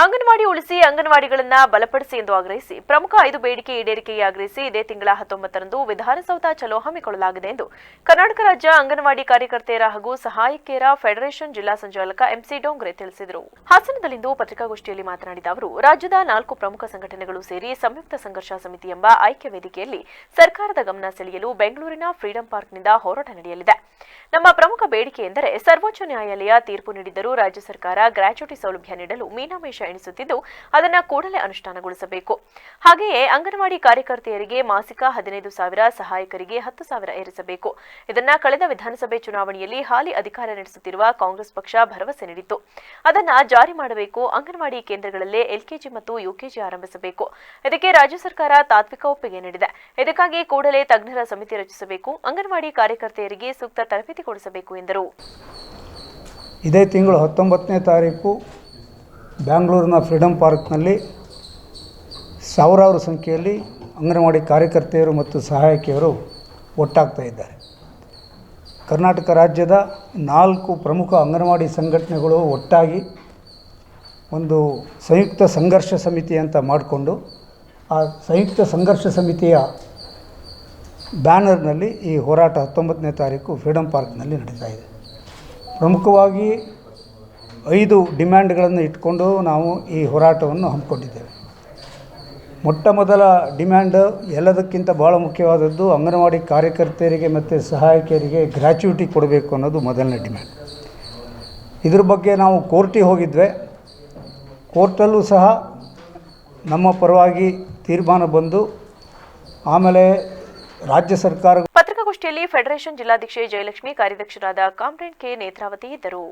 ಅಂಗನವಾಡಿ ಉಳಿಸಿ ಅಂಗನವಾಡಿಗಳನ್ನ ಬಲಪಡಿಸಿ ಎಂದು ಆಗ್ರಹಿಸಿ ಪ್ರಮುಖ ಐದು ಬೇಡಿಕೆ ಈಡೇರಿಕೆಗೆ ಆಗ್ರಹಿಸಿ ಇದೇ ತಿಂಗಳ ಹತ್ತೊಂಬತ್ತರಂದು ವಿಧಾನಸೌಧ ಚಲೋ ಹಮ್ಮಿಕೊಳ್ಳಲಾಗಿದೆ ಎಂದು ಕರ್ನಾಟಕ ರಾಜ್ಯ ಅಂಗನವಾಡಿ ಕಾರ್ಯಕರ್ತೆಯರ ಹಾಗೂ ಸಹಾಯಕಿಯರ ಫೆಡರೇಷನ್ ಜಿಲ್ಲಾ ಸಂಚಾಲಕ ಎಂಸಿ ಡೋಂಗ್ರೆ ತಿಳಿಸಿದರು. ಹಾಸನದಲ್ಲಿಂದು ಪತ್ರಿಕಾಗೋಷ್ಠಿಯಲ್ಲಿ ಮಾತನಾಡಿದ ಅವರು, ರಾಜ್ಯದ ನಾಲ್ಕು ಪ್ರಮುಖ ಸಂಘಟನೆಗಳು ಸೇರಿ ಸಂಯುಕ್ತ ಸಂಘರ್ಷ ಸಮಿತಿ ಎಂಬ ಐಕ್ಯ ವೇದಿಕೆಯಲ್ಲಿ ಸರ್ಕಾರದ ಗಮನ ಸೆಳೆಯಲು ಬೆಂಗಳೂರಿನ ಫ್ರೀಡಂ ಪಾರ್ಕ್ನಿಂದ ಹೋರಾಟ ನಡೆಯಲಿದೆ. ನಮ್ಮ ಪ್ರಮುಖ ಬೇಡಿಕೆ ಎಂದರೆ ಸರ್ವೋಚ್ಚ ನ್ಯಾಯಾಲಯ ತೀರ್ಪು ನೀಡಿದ್ದರೂ ರಾಜ್ಯ ಸರ್ಕಾರ ಗ್ರಾಚ್ಯುಟಿ ಸೌಲಭ್ಯ ನೀಡಲು ಮೀನಾಮೇಷ ಎಣಿಸುತ್ತಿದ್ದು ಅದನ್ನು ಕೂಡಲೇ ಅನುಷ್ಠಾನಗೊಳಿಸಬೇಕು. ಹಾಗೆಯೇ ಅಂಗನವಾಡಿ ಕಾರ್ಯಕರ್ತೆಯರಿಗೆ ಮಾಸಿಕ ಹದಿನೈದು ಸಾವಿರ, ಸಹಾಯಕರಿಗೆ ಹತ್ತು ಸಾವಿರ ಏರಿಸಬೇಕು. ಇದನ್ನ ಕಳೆದ ವಿಧಾನಸಭೆ ಚುನಾವಣೆಯಲ್ಲಿ ಹಾಲಿ ಅಧಿಕಾರ ನಡೆಸುತ್ತಿರುವ ಕಾಂಗ್ರೆಸ್ ಪಕ್ಷ ಭರವಸೆ ನೀಡಿತ್ತು. ಅದನ್ನ ಜಾರಿ ಮಾಡಬೇಕು, ಅಂಗನವಾಡಿ ಕೇಂದ್ರಗಳಲ್ಲೇ ಎಲ್ಕೆಜಿ ಮತ್ತು ಯುಕೆಜಿ ಆರಂಭಿಸಬೇಕು. ಇದಕ್ಕೆ ರಾಜ್ಯ ಸರ್ಕಾರ ತಾತ್ವಿಕ ಒಪ್ಪಿಗೆ ನೀಡಿದೆ. ಇದಕ್ಕಾಗಿ ಕೂಡಲೇ ತಜ್ಞರ ಸಮಿತಿ ರಚಿಸಬೇಕು, ಅಂಗನವಾಡಿ ಕಾರ್ಯಕರ್ತೆಯರಿಗೆ ಸೂಕ್ತ ತರಬೇತಿ ಕೊಡಿಸಬೇಕು ಎಂದರು. ಇದೇ ತಿಂಗಳು ಹತ್ತೊಂಬತ್ತನೇ ತಾರೀಕು ಬ್ಯಾಂಗ್ಳೂರಿನ ಫ್ರೀಡಮ್ ಪಾರ್ಕ್ನಲ್ಲಿ ಸಾವಿರಾರು ಸಂಖ್ಯೆಯಲ್ಲಿ ಅಂಗನವಾಡಿ ಕಾರ್ಯಕರ್ತೆಯರು ಮತ್ತು ಸಹಾಯಕಿಯರು ಒಟ್ಟಾಗ್ತಾ ಇದ್ದಾರೆ. ಕರ್ನಾಟಕ ರಾಜ್ಯದ ನಾಲ್ಕು ಪ್ರಮುಖ ಅಂಗನವಾಡಿ ಸಂಘಟನೆಗಳು ಒಟ್ಟಾಗಿ ಒಂದು ಸಂಯುಕ್ತ ಸಂಘರ್ಷ ಸಮಿತಿ ಅಂತ ಮಾಡಿಕೊಂಡು ಆ ಸಂಯುಕ್ತ ಸಂಘರ್ಷ ಸಮಿತಿಯ ಬ್ಯಾನರ್ನಲ್ಲಿ ಈ ಹೋರಾಟ ಹತ್ತೊಂಬತ್ತನೇ ತಾರೀಕು ಫ್ರೀಡಮ್ ಪಾರ್ಕ್ನಲ್ಲಿ ನಡೀತಾ ಇದೆ. ಪ್ರಮುಖವಾಗಿ ಐದು ಡಿಮ್ಯಾಂಡ್ಗಳನ್ನು ಇಟ್ಕೊಂಡು ನಾವು ಈ ಹೋರಾಟವನ್ನು ಹಮ್ಮಿಕೊಂಡಿದ್ದೇವೆ. ಮೊಟ್ಟ ಮೊದಲ ಡಿಮ್ಯಾಂಡ್ ಎಲ್ಲದಕ್ಕಿಂತ ಭಾಳ ಮುಖ್ಯವಾದದ್ದು ಅಂಗನವಾಡಿ ಕಾರ್ಯಕರ್ತೆಯರಿಗೆ ಮತ್ತು ಸಹಾಯಕಿಯರಿಗೆ ಗ್ರ್ಯಾಚ್ಯುಟಿ ಕೊಡಬೇಕು ಅನ್ನೋದು ಮೊದಲನೇ ಡಿಮ್ಯಾಂಡ್. ಇದ್ರ ಬಗ್ಗೆ ನಾವು ಕೋರ್ಟಿಗೆ ಹೋಗಿದ್ವಿ. ಕೋರ್ಟಲ್ಲೂ ಸಹ ನಮ್ಮ ಪರವಾಗಿ ತೀರ್ಮಾನ ಬಂದು ಆಮೇಲೆ ರಾಜ್ಯ ಸರ್ಕಾರ ಪತ್ರಿಕಾಗೋಷ್ಠಿಯಲ್ಲಿ ಫೆಡರೇಷನ್ ಜಿಲ್ಲಾಧ್ಯಕ್ಷೆ ಜಯಲಕ್ಷ್ಮಿ, ಕಾರ್ಯದಕ್ಷರಾದ ಕಾಮ್ರೇಡ್ ಕೆ. ನೇತ್ರಾವತಿ ಇದ್ದರು.